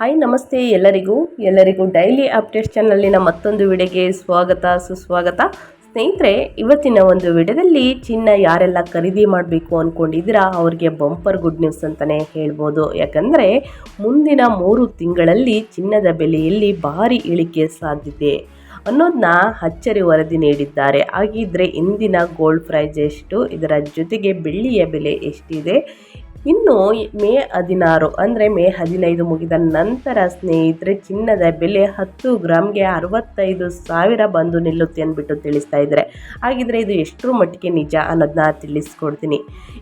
Hi ನಮಸ್ತೆ ಎಲ್ಲರಿಗೂ. ಎಲ್ಲರಿಗೂ ಡೈಲಿ ಅಪ್ಡೇಟ್ಸ್ ಚಾನಲಿನ ಮತ್ತೊಂದು ವಿಡಿಯೋಗೆ ಸ್ವಾಗತ, ಸುಸ್ವಾಗತ. ಸ್ನೇಹಿತರೆ, ಇವತ್ತಿನ ಒಂದು ವಿಡಿಯೋದಲ್ಲಿ ಚಿನ್ನ ಯಾರೆಲ್ಲ ಖರೀದಿ ಮಾಡಬೇಕು ಅಂದ್ಕೊಂಡಿದ್ದೀರಾ ಅವ್ರಿಗೆ ಬಂಪರ್ ಗುಡ್ ನ್ಯೂಸ್ ಅಂತಲೇ ಹೇಳ್ಬೋದು. ಯಾಕಂದರೆ, ಮುಂದಿನ ಮೂರು ತಿಂಗಳಲ್ಲಿ ಚಿನ್ನದ ಬೆಲೆಯಲ್ಲಿ ಭಾರಿ ಇಳಿಕೆ ಸಾಧ್ಯತೆ ಅನ್ನೋದನ್ನ ಅಚ್ಚರಿ ವರದಿ ನೀಡಿದ್ದಾರೆ. ಹಾಗಿದ್ರೆ, ಇಂದಿನ ಗೋಲ್ಡ್ ಪ್ರೈಸ್ ಎಷ್ಟು, ಇದರ ಜೊತೆಗೆ ಬೆಳ್ಳಿಯ ಬೆಲೆ ಎಷ್ಟಿದೆ ಇನ್ನು ಮೇ ಹದಿನಾರು, ಅಂದರೆ ಮೇ ಹದಿನೈದು ಮುಗಿದ ನಂತರ ಸ್ನೇಹಿತರೆ, ಚಿನ್ನದ ಬೆಲೆ ಹತ್ತು ಗ್ರಾಮ್ಗೆ ಅರವತ್ತೈದು ಸಾವಿರ ಬಂದು ನಿಲ್ಲುತ್ತೆ ಅಂದ್ಬಿಟ್ಟು ತಿಳಿಸ್ತಾ ಇದ್ದಾರೆ. ಹಾಗಿದ್ರೆ ಇದು ಎಷ್ಟರ ಮಟ್ಟಿಗೆ ನಿಜ ಅನ್ನೋದನ್ನ ತಿಳಿಸ್ಕೊಡ್ತೀನಿ.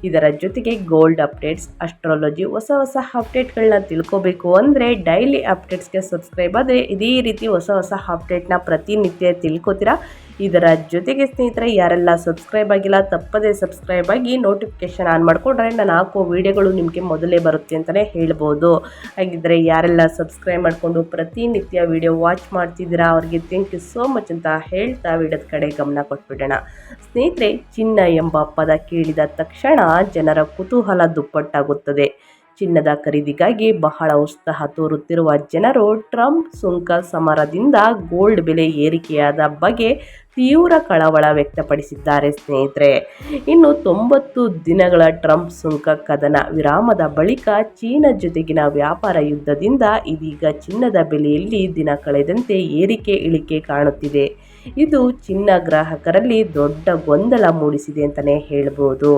ಇದರ ಜೊತೆಗೆ ಗೋಲ್ಡ್ ಅಪ್ಡೇಟ್ಸ್, ಅಸ್ಟ್ರಾಲಜಿ, ಹೊಸ ಹೊಸ ಅಪ್ಡೇಟ್ಗಳನ್ನ ತಿಳ್ಕೊಬೇಕು ಅಂದರೆ ಡೈಲಿ ಅಪ್ಡೇಟ್ಸ್ಗೆ ಸಬ್ಸ್ಕ್ರೈಬ್ ಆದರೆ ಇದೇ ರೀತಿ ಹೊಸ ಹೊಸ ಅಪ್ಡೇಟ್ನ ಪ್ರತಿನಿತ್ಯ ತಿಳ್ಕೊತೀರಾ? ಇದರ ಜೊತೆಗೆ ಸ್ನೇಹಿತರೆ, ಯಾರೆಲ್ಲ ಸಬ್ಸ್ಕ್ರೈಬ್ ಆಗಿಲ್ಲ, ತಪ್ಪದೇ ಸಬ್ಸ್ಕ್ರೈಬ್ ಆಗಿ ನೋಟಿಫಿಕೇಶನ್ ಆನ್ ಮಾಡಿಕೊಂಡ್ರೆ ನಾನು ಹಾಕೋ ವೀಡಿಯೋಗಳು ನಿಮಗೆ ಮೊದಲೇ ಬರುತ್ತೆ ಅಂತಲೇ ಹೇಳ್ಬೋದು. ಹಾಗಿದ್ದರೆ ಯಾರೆಲ್ಲ ಸಬ್ಸ್ಕ್ರೈಬ್ ಮಾಡಿಕೊಂಡು ಪ್ರತಿನಿತ್ಯ ವಿಡಿಯೋ ವಾಚ್ ಮಾಡ್ತಿದ್ದೀರಾ, ಅವ್ರಿಗೆ ಥ್ಯಾಂಕ್ ಯು ಸೋ ಮಚ್ ಅಂತ ಹೇಳ್ತಾ ವಿಡಿಯೋದ ಕಡೆ ಗಮನ ಕೊಟ್ಬಿಡೋಣ. ಸ್ನೇಹಿತರೆ, ಚಿನ್ನ ಎಂಬ ಪದ ಕೇಳಿದ ತಕ್ಷಣ ಜನರ ಕುತೂಹಲ ದುಪ್ಪಟ್ಟಾಗುತ್ತದೆ. ಚಿನ್ನದ ಖರೀದಿಗಾಗಿ ಬಹಳ ಉತ್ಸಾಹ ತೋರುತ್ತಿರುವ ಜನರು ಟ್ರಂಪ್ ಸುಂಕ ಸಮರದಿಂದ ಗೋಲ್ಡ್ ಬೆಲೆ ಏರಿಕೆಯಾದ ಬಗ್ಗೆ ತೀವ್ರ ಕಳವಳ ವ್ಯಕ್ತಪಡಿಸಿದ್ದಾರೆ ಸ್ನೇಹಿತರೆ. ಇನ್ನು ತೊಂಬತ್ತು ದಿನಗಳ ಟ್ರಂಪ್ ಸುಂಕ ಕದನ ವಿರಾಮದ ಬಳಿಕ ಚೀನಾ ಜೊತೆಗಿನ ವ್ಯಾಪಾರ ಯುದ್ಧದಿಂದ ಇದೀಗ ಚಿನ್ನದ ಬೆಲೆಯಲ್ಲಿ ದಿನ ಕಳೆದಂತೆ ಏರಿಕೆ ಇಳಿಕೆ ಕಾಣುತ್ತಿದೆ. ಇದು ಚಿನ್ನ ಗ್ರಾಹಕರಲ್ಲಿ ದೊಡ್ಡ ಗೊಂದಲ ಮೂಡಿಸಿದೆ ಅಂತಲೇ ಹೇಳ್ಬೋದು.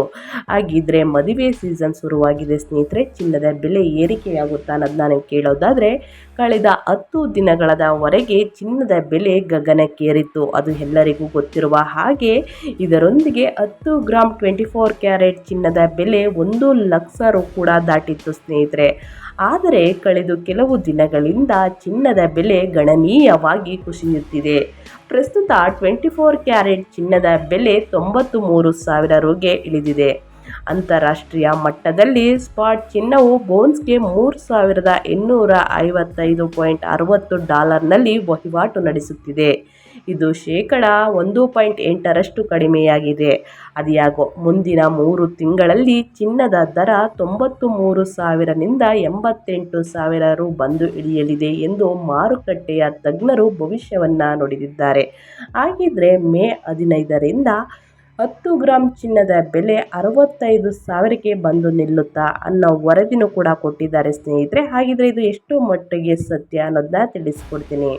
ಹಾಗಿದ್ರೆ ಮದುವೆ ಸೀಸನ್ ಶುರುವಾಗಿದೆ ಸ್ನೇಹಿತರೆ, ಚಿನ್ನದ ಬೆಲೆ ಏರಿಕೆಯಾಗುತ್ತಾ ಅನ್ನೋದು ನಾನು ಕೇಳೋದಾದರೆ, ಕಳೆದ ಹತ್ತು ದಿನಗಳವರೆಗೆ ಚಿನ್ನದ ಬೆಲೆ ಗಗನಕ್ಕೇರಿತ್ತು. ಅದು ಎಲ್ಲರಿಗೂ ಗೊತ್ತಿರುವ ಹಾಗೆ ಇದರೊಂದಿಗೆ ಹತ್ತು ಗ್ರಾಮ್ ಟ್ವೆಂಟಿ ಫೋರ್ ಕ್ಯಾರೆಟ್ ಚಿನ್ನದ ಬೆಲೆ ಒಂದು ಲಕ್ಷ ರು ಕೂಡ ದಾಟಿತ್ತು ಸ್ನೇಹಿತರೆ. ಆದರೆ ಕಳೆದ ಕೆಲವು ದಿನಗಳಿಂದ ಚಿನ್ನದ ಬೆಲೆ ಗಣನೀಯವಾಗಿ ಕುಸಿಯುತ್ತಿದೆ. ಪ್ರಸ್ತುತ ಟ್ವೆಂಟಿ ಫೋರ್ ಕ್ಯಾರೆಟ್ ಚಿನ್ನದ ಬೆಲೆ ತೊಂಬತ್ತು ಮೂರು ಸಾವಿರ ರುಗೆ ಇಳಿದಿದೆ. ಅಂತಾರಾಷ್ಟ್ರೀಯ ಮಟ್ಟದಲ್ಲಿ ಸ್ಪಾಟ್ ಚಿನ್ನವು ಬೋನ್ಸ್ಗೆ ಮೂರು ಸಾವಿರದ ಇನ್ನೂರ ಐವತ್ತೈದು ಪಾಯಿಂಟ್ ಅರವತ್ತು ಡಾಲರ್ನಲ್ಲಿ ವಹಿವಾಟು ನಡೆಸುತ್ತಿದೆ. ಇದು ಶೇಕಡ ಒಂದು ಪಾಯಿಂಟ್ ಎಂಟರಷ್ಟು ಕಡಿಮೆಯಾಗಿದೆ. ಅದ್ಯಾಗೋ ಮುಂದಿನ ಮೂರು ತಿಂಗಳಲ್ಲಿ ಚಿನ್ನದ ದರ ತೊಂಬತ್ತು ಮೂರು ಸಾವಿರದಿಂದ ಎಂಬತ್ತೆಂಟು ಸಾವಿರ ರು ಬಂದು ಇಳಿಯಲಿದೆ ಎಂದು ಮಾರುಕಟ್ಟೆಯ ತಜ್ಞರು ಭವಿಷ್ಯವನ್ನು ನುಡಿದಿದ್ದಾರೆ. ಹಾಗಿದ್ರೆ ಮೇ ಹದಿನೈದರಿಂದ ಹತ್ತು ಗ್ರಾಮ್ ಚಿನ್ನದ ಬೆಲೆ ಅರವತ್ತೈದು ಸಾವಿರಕ್ಕೆ ಬಂದು ನಿಲ್ಲುತ್ತಾ ಅನ್ನೋ ವರದಿನೂ ಕೂಡ ಕೊಟ್ಟಿದ್ದಾರೆ ಸ್ನೇಹಿತರೆ. ಹಾಗಿದ್ರೆ ಇದು ಎಷ್ಟು ಮಟ್ಟಿಗೆ ಸತ್ಯ ಅನ್ನೋದನ್ನ ತಿಳಿಸ್ಕೊಡ್ತೀನಿ.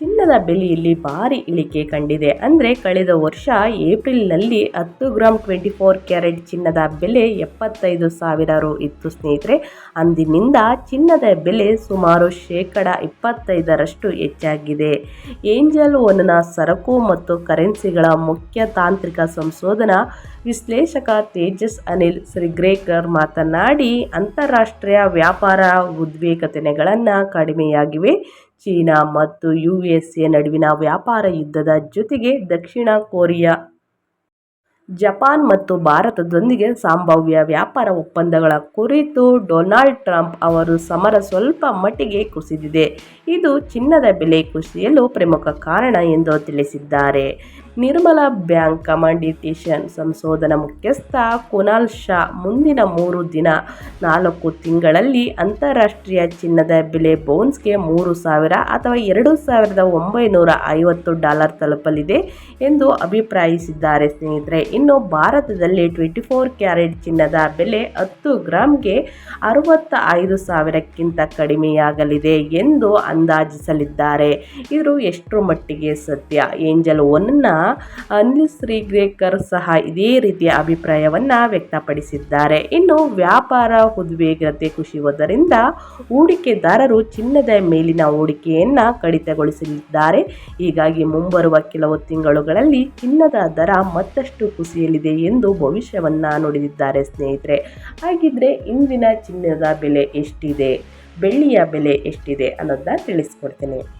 ಚಿನ್ನದ ಬೆಲೆಯಲ್ಲಿ ಭಾರಿ ಇಳಿಕೆ ಕಂಡಿದೆ. ಅಂದರೆ ಕಳೆದ ವರ್ಷ ಏಪ್ರಿಲ್ನಲ್ಲಿ ಹತ್ತು ಗ್ರಾಮ್ ಟ್ವೆಂಟಿ ಫೋರ್ ಕ್ಯಾರೆಟ್ ಚಿನ್ನದ ಬೆಲೆ ಎಪ್ಪತ್ತೈದು ಸಾವಿರ ರು ಇತ್ತು ಸ್ನೇಹಿತರೆ. ಅಂದಿನಿಂದ ಚಿನ್ನದ ಬೆಲೆ ಸುಮಾರು ಶೇಕಡ ಇಪ್ಪತ್ತೈದರಷ್ಟು ಹೆಚ್ಚಾಗಿದೆ. ಏಂಜಲ್ ಒನ್ನ ಸರಕು ಮತ್ತು ಕರೆನ್ಸಿಗಳ ಮುಖ್ಯ ತಾಂತ್ರಿಕ ಸಂಶೋಧನಾ ವಿಶ್ಲೇಷಕ ತೇಜಸ್ ಅನಿಲ್ ಶ್ರೀಗ್ರೇಕರ್ ಮಾತನಾಡಿ, ಅಂತಾರಾಷ್ಟ್ರೀಯ ವ್ಯಾಪಾರ ಉದ್ವೇಗತೆಗಳನ್ನು ಕಡಿಮೆಯಾಗಿವೆ. ಚೀನಾ ಮತ್ತು ಯು ಎಸ್ ಎ ನಡುವಿನ ವ್ಯಾಪಾರ ಯುದ್ಧದ ಜೊತೆಗೆ ದಕ್ಷಿಣ ಕೊರಿಯಾ, ಜಪಾನ್ ಮತ್ತು ಭಾರತದೊಂದಿಗೆ ಸಂಭಾವ್ಯ ವ್ಯಾಪಾರ ಒಪ್ಪಂದಗಳ ಕುರಿತು ಡೊನಾಲ್ಡ್ ಟ್ರಂಪ್ ಅವರು ಸಮರ ಸ್ವಲ್ಪ ಮಟ್ಟಿಗೆ ಕುಸಿದಿದೆ. ಇದು ಚಿನ್ನದ ಬೆಲೆ ಕುಸಿಯಲು ಪ್ರಮುಖ ಕಾರಣ ಎಂದು ತಿಳಿಸಿದ್ದಾರೆ. ನಿರ್ಮಲಾ ಬ್ಯಾಂಕ್ ಕಮಾಂಡಿಟೇಷನ್ ಸಂಶೋಧನಾ ಮುಖ್ಯಸ್ಥ ಕುನಾಲ್ ಶಾ ಮುಂದಿನ ಮೂರು ದಿನ ನಾಲ್ಕು ತಿಂಗಳಲ್ಲಿ ಅಂತಾರಾಷ್ಟ್ರೀಯ ಚಿನ್ನದ ಬೆಲೆ ಬೌನ್ಸ್ಗೆ ಮೂರು ಸಾವಿರ ಅಥವಾ ಎರಡು ಸಾವಿರದ ಒಂಬೈನೂರ ಐವತ್ತು ಡಾಲರ್ ತಲುಪಲಿದೆ ಎಂದು ಅಭಿಪ್ರಾಯಿಸಿದ್ದಾರೆ ಸ್ನೇಹಿತರೆ. ಇನ್ನು ಭಾರತದಲ್ಲಿ ಟ್ವೆಂಟಿ ಫೋರ್ ಕ್ಯಾರೆಟ್ ಚಿನ್ನದ ಬೆಲೆ ಹತ್ತು ಗ್ರಾಮ್ಗೆ ಅರವತ್ತ ಐದು ಸಾವಿರಕ್ಕಿಂತ ಕಡಿಮೆಯಾಗಲಿದೆ ಎಂದು ಅಂದಾಜಿಸಲಿದ್ದಾರೆ. ಇದು ಎಷ್ಟರ ಮಟ್ಟಿಗೆ ಸತ್ಯ? ಏಂಜಲ್ ಒನ್ನ ಅನಿಲ್ ಶ್ರೀಗ್ರೇಕರ್ ಸಹ ಇದೇ ರೀತಿಯ ಅಭಿಪ್ರಾಯವನ್ನು ವ್ಯಕ್ತಪಡಿಸಿದ್ದಾರೆ. ಇನ್ನು ವ್ಯಾಪಾರ ಉದ್ವೇಗತೆ ಕುಸಿಯುವುದರಿಂದ ಹೂಡಿಕೆದಾರರು ಚಿನ್ನದ ಮೇಲಿನ ಹೂಡಿಕೆಯನ್ನು ಕಡಿತಗೊಳಿಸಲಿದ್ದಾರೆ. ಹೀಗಾಗಿ ಮುಂಬರುವ ಕೆಲವು ತಿಂಗಳುಗಳಲ್ಲಿ ಚಿನ್ನದ ದರ ಮತ್ತಷ್ಟು ಕುಸಿಯಲಿದೆ ಎಂದು ಭವಿಷ್ಯವನ್ನು ನುಡಿದಿದ್ದಾರೆ ಸ್ನೇಹಿತರೆ. ಹಾಗಿದ್ರೆ ಇಂದಿನ ಚಿನ್ನದ ಬೆಲೆ ಎಷ್ಟಿದೆ? ಬೆಳ್ಳಿಯ ಬೆಲೆ ಎಷ್ಟಿದೆ ಅನ್ನೋದನ್ನ ತಿಳಿಸ್ಕೊಡ್ತೀನಿ.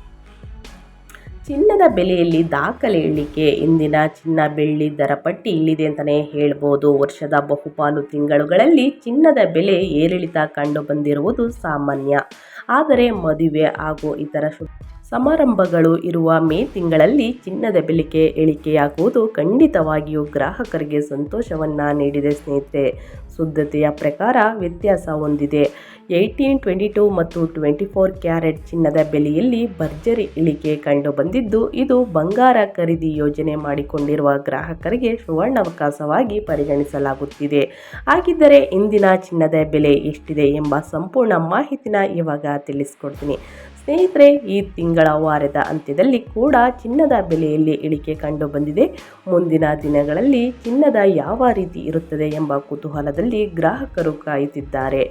ಚಿನ್ನದ ಬೆಲೆಯಲ್ಲಿ ದಾಖಲೆ ಇಳಿಕೆ ಇಂದಿನ ಚಿನ್ನ ಬೆಳ್ಳಿ ದರ ಪಟ್ಟಿ ಇಲ್ಲಿದೆ ಅಂತಲೇ ಹೇಳ್ಬೋದು. ವರ್ಷದ ಬಹುಪಾಲು ತಿಂಗಳುಗಳಲ್ಲಿ ಚಿನ್ನದ ಬೆಲೆ ಏರಿಳಿತ ಕಂಡು ಬಂದಿರುವುದು ಸಾಮಾನ್ಯ. ಆದರೆ ಮದುವೆ ಹಾಗೂ ಇತರ ಶು ಸಮಾರಂಭಗಳು ಇರುವ ಮೇ ತಿಂಗಳಲ್ಲಿ ಚಿನ್ನದ ಬೆಲೆಗೆ ಇಳಿಕೆಯಾಗುವುದು ಖಂಡಿತವಾಗಿಯೂ ಗ್ರಾಹಕರಿಗೆ ಸಂತೋಷವನ್ನು ನೀಡಿದೆ ಸ್ನೇಹಿತರೆ. ಶುದ್ಧತೆಯ ಪ್ರಕಾರ ವ್ಯತ್ಯಾಸ ಹೊಂದಿದೆ. ಏಯ್ಟೀನ್ ಟ್ವೆಂಟಿ ಟೂ ಮತ್ತು ಟ್ವೆಂಟಿ ಫೋರ್ ಕ್ಯಾರೆಟ್ ಚಿನ್ನದ ಬೆಲೆಯಲ್ಲಿ ಭರ್ಜರಿ ಇಳಿಕೆ ಕಂಡುಬಂದಿದ್ದು, ಇದು ಬಂಗಾರ ಖರೀದಿ ಯೋಜನೆ ಮಾಡಿಕೊಂಡಿರುವ ಗ್ರಾಹಕರಿಗೆ ಸುವರ್ಣಾವಕಾಶವಾಗಿ ಪರಿಗಣಿಸಲಾಗುತ್ತಿದೆ. ಹಾಗಿದ್ದರೆ ಇಂದಿನ ಚಿನ್ನದ ಬೆಲೆ ಎಷ್ಟಿದೆ ಎಂಬ ಸಂಪೂರ್ಣ ಮಾಹಿತಿನ ಇವಾಗ ತಿಳಿಸ್ಕೊಡ್ತೀನಿ. ಸ್ನೇಹಿತರೆ, ಈ ತಿಂಗಳ ವಾರದ ಅಂತ್ಯದಲ್ಲಿ ಕೂಡ ಚಿನ್ನದ ಬೆಲೆಯಲ್ಲಿ ಇಳಿಕೆ ಕಂಡು ಬಂದಿದೆ. ಮುಂದಿನ ದಿನಗಳಲ್ಲಿ ಚಿನ್ನದ ಯಾವ ರೀತಿ ಇರುತ್ತದೆ ಎಂಬ ಕುತೂಹಲದಲ್ಲಿ ಗ್ರಾಹಕರು ಕಾಯುತ್ತಿದ್ದಾರೆ.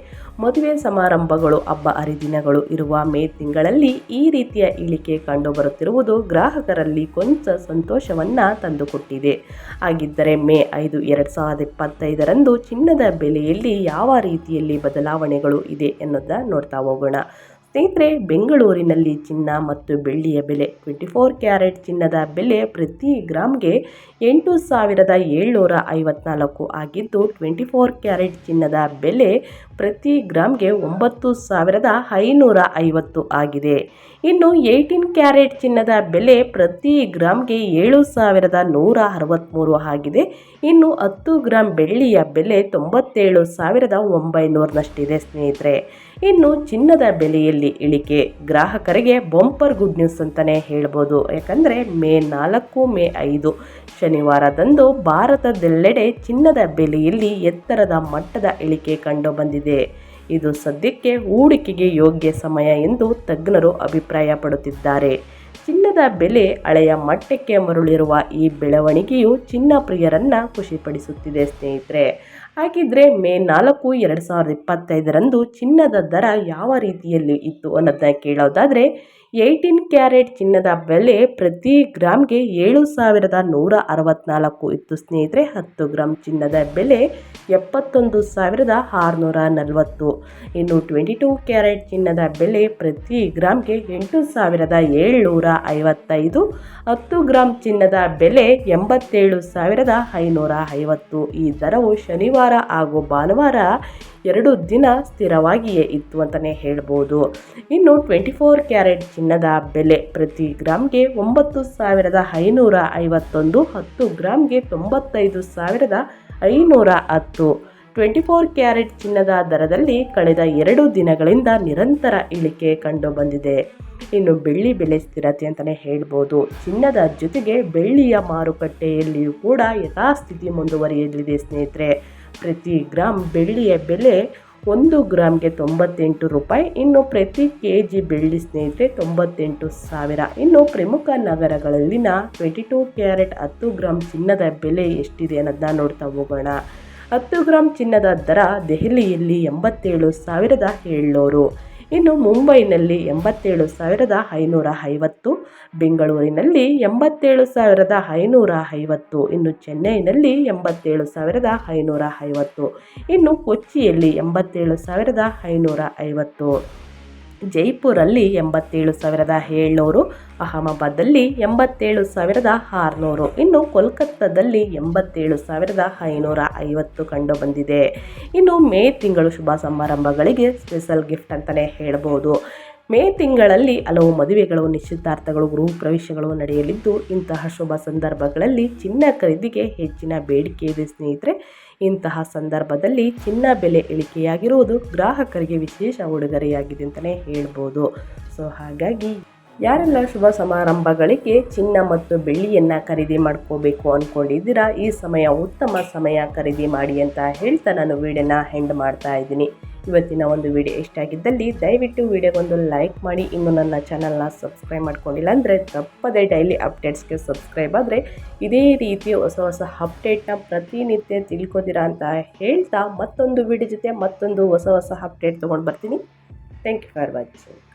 ಮದುವೆ ಸಮಾರಂಭಗಳು, ಹಬ್ಬ ಹರಿದಿನಗಳು ಇರುವ ಮೇ ತಿಂಗಳಲ್ಲಿ ಈ ರೀತಿಯ ಇಳಿಕೆ ಕಂಡುಬರುತ್ತಿರುವುದು ಗ್ರಾಹಕರಲ್ಲಿ ಕೊಂಚ ಸಂತೋಷವನ್ನು ತಂದುಕೊಟ್ಟಿದೆ. ಹಾಗಿದ್ದರೆ ಮೇ ಐದು, ಎರಡು ಸಾವಿರದ ಇಪ್ಪತ್ತೈದರಂದು ಚಿನ್ನದ ಬೆಲೆಯಲ್ಲಿ ಯಾವ ರೀತಿಯಲ್ಲಿ ಬದಲಾವಣೆಗಳು ಇದೆ ಎನ್ನುವುದನ್ನು ನೋಡ್ತಾ ಹೋಗೋಣ. ಸ್ನೇಹಿತರೆ, ಬೆಂಗಳೂರಿನಲ್ಲಿ ಚಿನ್ನ ಮತ್ತು ಬೆಳ್ಳಿಯ ಬೆಲೆ ಟ್ವೆಂಟಿ ಫೋರ್ ಕ್ಯಾರೆಟ್ ಚಿನ್ನದ ಬೆಲೆ ಪ್ರತಿ ಗ್ರಾಮ್ಗೆ ಎಂಟು ಸಾವಿರದ ಏಳ್ನೂರ ಐವತ್ನಾಲ್ಕು ಆಗಿದ್ದು ಟ್ವೆಂಟಿ ಫೋರ್ ಕ್ಯಾರೆಟ್ ಚಿನ್ನದ ಬೆಲೆ ಪ್ರತಿ ಗ್ರಾಮ್ಗೆ ಒಂಬತ್ತು ಸಾವಿರದ ಐನೂರ ಐವತ್ತು ಆಗಿದೆ. ಇನ್ನು ಏಯ್ಟೀನ್ ಕ್ಯಾರೆಟ್ ಚಿನ್ನದ ಬೆಲೆ ಪ್ರತಿ ಗ್ರಾಮ್ಗೆ ಏಳು ಸಾವಿರದ ನೂರ ಅರವತ್ತ್ಮೂರು ಆಗಿದೆ. ಇನ್ನು ಹತ್ತು ಗ್ರಾಮ್ ಬೆಳ್ಳಿಯ ಬೆಲೆ ತೊಂಬತ್ತೇಳು ಸಾವಿರದ ಒಂಬೈನೂರನಷ್ಟಿದೆ ಸ್ನೇಹಿತರೆ. ಇನ್ನು ಚಿನ್ನದ ಬೆಲೆಯಲ್ಲಿ ಇಳಿಕೆ. ಗ್ರಾಹಕರಿಗೆ ಬಂಪರ್ ಗುಡ್ ನ್ಯೂಸ್ ಅಂತಲೇ ಹೇಳ್ಬೋದು. ಯಾಕಂದರೆ ಮೇ ನಾಲ್ಕು, ಮೇ ಐದು ಶನಿವಾರದಂದು ಭಾರತದೆಲ್ಲೆಡೆ ಚಿನ್ನದ ಬೆಲೆಯಲ್ಲಿ ಎತ್ತರದ ಮಟ್ಟದ ಇಳಿಕೆ ಕಂಡುಬಂದಿದೆ ಇದು ಸದ್ಯಕ್ಕೆ ಹೂಡಿಕೆಗೆ ಯೋಗ್ಯ ಸಮಯ ಎಂದು ತಜ್ಞರು ಅಭಿಪ್ರಾಯಪಡುತ್ತಿದ್ದಾರೆ. ಚಿನ್ನದ ಬೆಲೆ ಹಳೆಯ ಮಟ್ಟಕ್ಕೆ ಮರುಳಿರುವ ಈ ಬೆಳವಣಿಗೆಯು ಚಿನ್ನ ಪ್ರಿಯರನ್ನು ಖುಷಿಪಡಿಸುತ್ತಿದೆ ಸ್ನೇಹಿತರೆ. ಹಾಗಿದ್ರೆ ಮೇ ನಾಲ್ಕು ಎರಡು ಸಾವಿರದ ಇಪ್ಪತ್ತೈದರಂದು ಚಿನ್ನದ ದರ ಯಾವ ರೀತಿಯಲ್ಲಿ ಇತ್ತು ಅನ್ನೋದನ್ನ ಕೇಳೋದಾದರೆ ಏಯ್ಟೀನ್ ಕ್ಯಾರೆಟ್ ಚಿನ್ನದ ಬೆಲೆ ಪ್ರತಿ ಗ್ರಾಮ್ಗೆ ಏಳು ಸಾವಿರದ ನೂರ ಅರವತ್ತ್ನಾಲ್ಕು ಇತ್ತು. ಸ್ನೇಹಿತರೆ, ಹತ್ತು ಗ್ರಾಮ್ ಚಿನ್ನದ ಬೆಲೆ ಎಪ್ಪತ್ತೊಂದು ಸಾವಿರದ ಆರುನೂರ ನಲವತ್ತು. ಇನ್ನು ಟ್ವೆಂಟಿ ಟೂ ಕ್ಯಾರೆಟ್ ಚಿನ್ನದ ಬೆಲೆ ಪ್ರತಿ ಗ್ರಾಮ್ಗೆ ಎಂಟು ಸಾವಿರದ ಏಳ್ನೂರ ಐವತ್ತೈದು. ಹತ್ತು ಗ್ರಾಮ್ ಚಿನ್ನದ ಬೆಲೆ ಎಂಬತ್ತೇಳು ಸಾವಿರದ ಐನೂರ ಐವತ್ತು. ಈ ದರವು ಶನಿವಾರ ಹಾಗೂ ಭಾನುವಾರ ಎರಡು ದಿನ ಸ್ಥಿರವಾಗಿಯೇ ಇತ್ತು ಅಂತಲೇ ಹೇಳ್ಬೋದು. ಇನ್ನು ಟ್ವೆಂಟಿ ಫೋರ್ ಕ್ಯಾರೆಟ್ ಚಿನ್ನದ ಬೆಲೆ ಪ್ರತಿ ಗ್ರಾಮ್ಗೆ ಒಂಬತ್ತು ಸಾವಿರದ ಐನೂರ ಐವತ್ತೊಂದು, ಹತ್ತು ಗ್ರಾಮ್ಗೆ ತೊಂಬತ್ತೈದು ಸಾವಿರದ ಐನೂರ ಹತ್ತು. ಟ್ವೆಂಟಿ ಫೋರ್ ಕ್ಯಾರೆಟ್ ಚಿನ್ನದ ದರದಲ್ಲಿ ಕಳೆದ ಎರಡು ದಿನಗಳಿಂದ ನಿರಂತರ ಇಳಿಕೆ ಕಂಡು ಬಂದಿದೆ ಇನ್ನು ಬೆಳ್ಳಿ ಬೆಲೆ ಸ್ಥಿರತೆ ಅಂತಲೇ ಹೇಳ್ಬೋದು. ಚಿನ್ನದ ಜೊತೆಗೆ ಬೆಳ್ಳಿಯ ಮಾರುಕಟ್ಟೆಯಲ್ಲಿಯೂ ಕೂಡ ಯಥಾಸ್ಥಿತಿ ಮುಂದುವರಿಯಲಿದೆ ಸ್ನೇಹಿತರೆ. ಪ್ರತಿ ಗ್ರಾಮ್ ಬೆಳ್ಳಿಯ ಬೆಲೆ ಒಂದು ಗ್ರಾಮ್ಗೆ ತೊಂಬತ್ತೆಂಟು ರೂಪಾಯಿ, ಇನ್ನು ಪ್ರತಿ ಕೆ ಜಿ ಬೆಳ್ಳಿ ಸ್ನೇಹಿತರೆ ತೊಂಬತ್ತೆಂಟು ಸಾವಿರ. ಇನ್ನು ಪ್ರಮುಖ ನಗರಗಳಲ್ಲಿನ ಟ್ವೆಂಟಿ ಟೂ ಕ್ಯಾರೆಟ್ ಹತ್ತು ಗ್ರಾಮ್ ಚಿನ್ನದ ಬೆಲೆ ಎಷ್ಟಿದೆ ಅನ್ನೋದನ್ನ ನೋಡ್ತಾ ಹೋಗೋಣ. ಹತ್ತು ಗ್ರಾಮ್ ಚಿನ್ನದ ದರ ದೆಹಲಿಯಲ್ಲಿ ಎಂಬತ್ತೇಳು ಸಾವಿರದ ಏಳ್ನೂರು. ಇನ್ನು ಮುಂಬೈನಲ್ಲಿ ಎಂಬತ್ತೇಳು ಸಾವಿರದ ಐನೂರ ಐವತ್ತು, ಬೆಂಗಳೂರಿನಲ್ಲಿ ಎಂಬತ್ತೇಳು ಸಾವಿರದ ಐನೂರ ಐವತ್ತು, ಇನ್ನು ಚೆನ್ನೈನಲ್ಲಿ ಎಂಬತ್ತೇಳು ಸಾವಿರದ ಐನೂರ ಐವತ್ತು, ಇನ್ನು ಕೊಚ್ಚಿಯಲ್ಲಿ ಎಂಬತ್ತೇಳು ಸಾವಿರದ ಐನೂರ ಐವತ್ತು. ಜೈಪುರಲ್ಲಿ ಎಂಬತ್ತೇಳು ಸಾವಿರದ ಏಳ್ನೂರು ಅಹಮದಾಬಾದಲ್ಲಿ ಎಂಬತ್ತೇಳು ಸಾವಿರದ ಆರುನೂರು, ಇನ್ನು ಕೋಲ್ಕತ್ತಾದಲ್ಲಿ ಎಂಬತ್ತೇಳು ಸಾವಿರದ ಐನೂರ ಐವತ್ತು ಕಂಡು ಬಂದಿದೆ. ಇನ್ನು ಮೇ ತಿಂಗಳು ಶುಭ ಸಮಾರಂಭಗಳಿಗೆ ಸ್ಪೆಷಲ್ ಗಿಫ್ಟ್ ಅಂತಲೇ ಹೇಳ್ಬೋದು. ಮೇ ತಿಂಗಳಲ್ಲಿ ಹಲವು ಮದುವೆಗಳು, ನಿಶ್ಚಿತಾರ್ಥಗಳು ಗೃಹ ಪ್ರವೇಶಗಳು ನಡೆಯಲಿದ್ದು, ಇಂತಹ ಶುಭ ಸಂದರ್ಭಗಳಲ್ಲಿ ಚಿನ್ನ ಖರೀದಿಗೆ ಹೆಚ್ಚಿನ ಬೇಡಿಕೆ ಇದೆ ಸ್ನೇಹಿತರೆ. ಇಂತಹ ಸಂದರ್ಭದಲ್ಲಿ ಚಿನ್ನ ಬೆಲೆ ಇಳಿಕೆಯಾಗಿರುವುದು ಗ್ರಾಹಕರಿಗೆ ವಿಶೇಷ ಉಡುಗೊರೆಯಾಗಿದೆ ಅಂತಲೇ ಹೇಳ್ಬೋದು. ಸೊ ಹಾಗಾಗಿ ಯಾರೆಲ್ಲ ಶುಭ ಸಮಾರಂಭಗಳಿಗೆ ಚಿನ್ನ ಮತ್ತು ಬೆಳ್ಳಿಯನ್ನು ಖರೀದಿ ಮಾಡ್ಕೋಬೇಕು ಅಂದ್ಕೊಂಡಿದ್ದೀರಾ ಈ ಸಮಯ ಉತ್ತಮ ಸಮಯ ಖರೀದಿ ಮಾಡಿ ಅಂತ ಹೇಳ್ತಾ ನಾನು ವೀಡಿಯೋನ ಹೆಂಡ್ ಮಾಡ್ತಾ ಇದ್ದೀನಿ. ಇವತ್ತಿನ ಒಂದು ವಿಡಿಯೋ ಇಷ್ಟ ಆಗಿದ್ದಲ್ಲಿ ದಯವಿಟ್ಟು ವಿಡಿಯೋಗೊಂದು ಲೈಕ್ ಮಾಡಿ. ಇನ್ನು ನನ್ನ ಚಾನಲ್ನ ಸಬ್ಸ್ಕ್ರೈಬ್ ಮಾಡ್ಕೊಂಡಿಲ್ಲ ಅಂದರೆ ತಪ್ಪದೇ ಡೈಲಿ ಅಪ್ಡೇಟ್ಸ್ಗೆ ಸಬ್ಸ್ಕ್ರೈಬ್ ಆದರೆ ಇದೇ ರೀತಿಯ ಹೊಸ ಹೊಸ ಅಪ್ಡೇಟ್ನ ಪ್ರತಿನಿತ್ಯ ತಿಳ್ಕೊತೀರಾ ಅಂತ ಹೇಳ್ತಾ ಮತ್ತೊಂದು ವಿಡಿಯೋ ಜೊತೆ ಮತ್ತೊಂದು ಹೊಸ ಹೊಸ ಅಪ್ಡೇಟ್ ತೊಗೊಂಡು ಬರ್ತೀನಿ. Thank you for watching